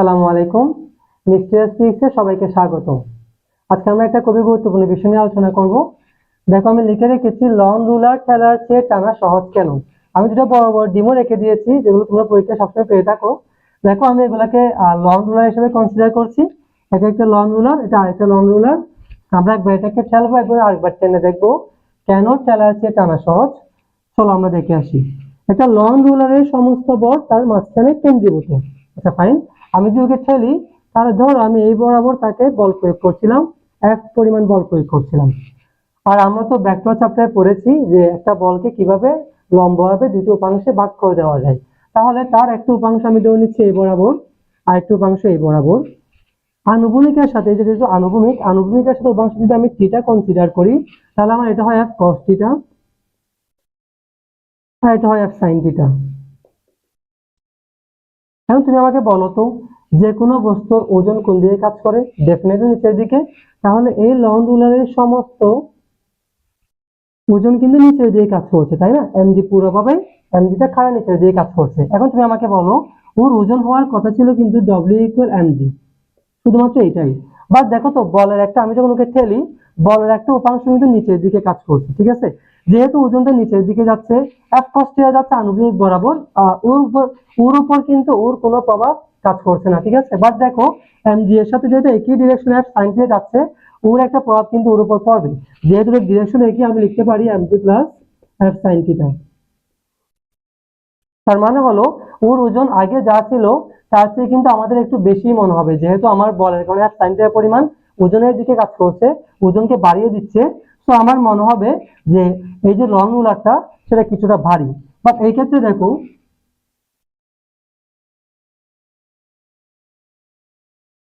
সালামু আলাইকুম। মিস্টার সিক্সে সবাইকে স্বাগত আজকে আমরা একটা খুবই গুরুত্বপূর্ণ বিষয় নিয়ে আলোচনা করব। দেখো, আমি লিখে রেখেছি লং রুলার ঠেলার চেয়ে টানা সহজ কেন? আমি দুটো বড় বড় ডিমও রেখে দিয়েছি, যেগুলো তোমরা পরীক্ষায় সবসময় পেয়ে থাকো। দেখো, আমি এগুলাকে লং রুলার হিসেবে কনসিডার করছি। এটা একটা লং রুলার এটা আরেকটা লং রুলার আমরা একবার এটাকে ঠেলবো একবার আরেকবার টেনে দেখব। কেন ঠেলার চেয়ে টানা সহজ? চলো আমরা দেখে আসি। একটা লং রুলারের সমস্ত বর তার মাঝখানে কেন্দ্রীভূত আচ্ছা ফাইন আমি যদি ওকে ঠেলি, তাহলে ধর আমি এই বরাবর তাকে বল প্রয়োগ করছিলাম, এক পরিমাণ বল প্রয়োগ করছিলাম। আর আমরা তো ব্যাকটোর চ্যাপ্টারে পড়েছি যে একটা বলকে কীভাবে লম্বভাবে দুটো উপাংশে ভাগ করে দেওয়া যায়। তাহলে তার একটা উপাংশ আমি ধরে নিচ্ছি এই বরাবর, আর একটা উপাংশ এই বরাবর। আনুভূমিকের সাথে, এই যে যেহেতু আনুভূমিক, আনুভূমিকের সাথে উপাংশ যদি আমি থিটা কনসিডার করি, তাহলে আমার এটা হয় এফ কস থিটা আর এটা হয় এফ সাইন থিটা এখন তুমি আমাকে বলো তো, যে কোনো বস্তুর ওজন কোন দিকে কাজ করে? ডেফিনেটলি নিচের দিকে। তাহলে এই লং রুলারের সমস্ত ওজন কিন্তু নিচের দিকে কাজ করছে, তাই না? এমজি পুরোভাবে এমজিটা খাড়া নিচের দিকে কাজ করছে। এখন তুমি আমাকে বলো, ওর ওজন হওয়ার কথা ছিল কিন্তু ডব্লিউ ইকুয়াল এমজি শুধুমাত্র এটাই। বা দেখো তো, বলের একটা, আমি যখন ওকে ঠেলি, বলের একটা উপাংশ কিন্তু নিচের দিকে কাজ করছে, ঠিক আছে? যেহেতু ওজনটা নিচের দিকে যাচ্ছে কষ্টিয়া যাচ্ছে আনুভূমিক বরাবর ওর উপর কিন্তু ওর কোনো প্রভাব কাজ করছে না, ঠিক আছে? বাট দেখো এমজি এর সাথে যেহেতু একই ডিরেকশনে সাইন থিটা যাচ্ছে, ওর একটা প্রভাব কিন্তু ওর উপর পড়বে। যেহেতু ডিরেকশন একই, আমি লিখতে পারি mg plus F sine theta তার মানে হলো, ওর ওজন আগে যা ছিল, তার চেয়ে কিন্তু আমাদের একটু বেশি মনে হবে। যেহেতু আমার বলের কারণে সাইনটার পরিমাণ ওজনের দিকে কাজ করছে, ওজনকে বাড়িয়ে দিচ্ছে তো আমার মনে হবে যে এই যে লং রুলারটা সেটা কিছুটা ভারী। বাট এই ক্ষেত্রে দেখো,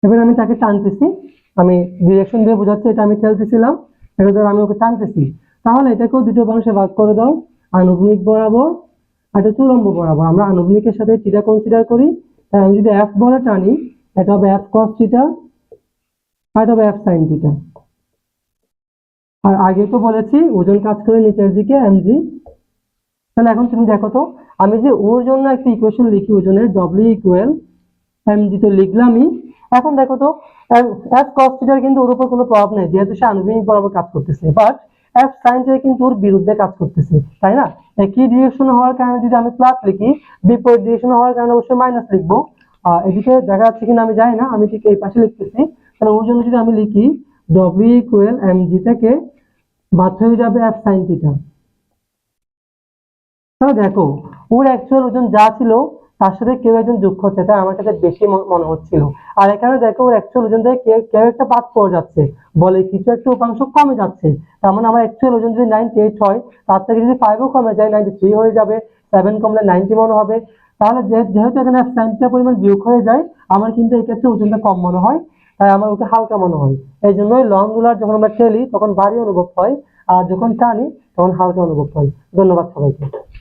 এবার আমি তাকে টানতেছি। আমি ডিরেকশন দিয়ে বোঝাচ্ছি, এটা আমি খেলতেছিলাম। এটা ধর আমি ওকে টানতেছি। তাহলে এটাকেও দুটো অংশে ভাগ করে দাও। আনুভূমিক বরাবর আর এটা বরাবর। আমরা আনুভূমিকের সাথে থিটা কনসিডার করি। তাহলে আমি যদি এফ বলে টানি, এটা হবে এফ কস থিটা আর এটা হবে এফ সাইন থিটা আর আগে তো বলেছি, ওজন কাজ করে নিচের দিকে এমজি তাহলে এখন তুমি দেখো তো, আমি যে ওর জন্য একটা ইকুয়েশন লিখি, ওজনের ডব্লিউ ইকুয়াল এমজি তো লিখলামই, এখন দেখো তো এফ কস থিটার কিন্তু ওর উপর কোনো প্রভাব নেই, যেহেতু সে আনুভূমিক বরাবর কাজ করতেছে বাট এফ সাইন থিটা কিন্তু ওর বিরুদ্ধে কাজ করতেছে, তাই না? একই ডিরেকশন হওয়ার কারণে যদি আমি প্লাস লিখি, বিপরীত ডিরেকশন হওয়ার কারণে অবশ্যই মাইনাস লিখব। এদিকে দেখা যাচ্ছে কিনা আমি জানি না, আমি ঠিক এই পাশে লিখতেছি, তাহলে ওর জন্য যদি আমি লিখি ডব্লিউ ইকুয়াল এমজি থেকে বাদ হয়ে যাবে এফ সাইন থিটা তাহলে দেখো, ওর অ্যাকচুয়াল ওজন যা ছিল, তার সাথে কেউ একজন যোগ করছে তাই আমার কাছে বেশি মনে হচ্ছিল। আর এখানে দেখো, ওর অ্যাকচুয়াল ওজন থেকে কেউ একটা বাদ পড়ে যাচ্ছে। বলে কিছু একটা উপাংশ কমে যাচ্ছে। তার মানে আমার অ্যাকচুয়াল ওজন যদি নাইনটি এইট হয়, তার থেকে যদি ফাইভও কমে যায় নাইনটি থ্রি হয়ে যাবে সেভেন কমলে নাইনটি মনে হবে। তাহলে যেহেতু এখানে সাইনটা পরিমাণ বিয়োগ হয়ে যায়, আমার কিন্তু এই ক্ষেত্রে ওজনটা কম মনে হয়। তাই আমার ওকে হালকা মনে হয়। এই জন্যই লং রুলার যখন আমরা খেলি, তখন ভারী অনুভব হয়, আর যখন টানি, তখন হালকা অনুভব হয়। ধন্যবাদ সবাইকে।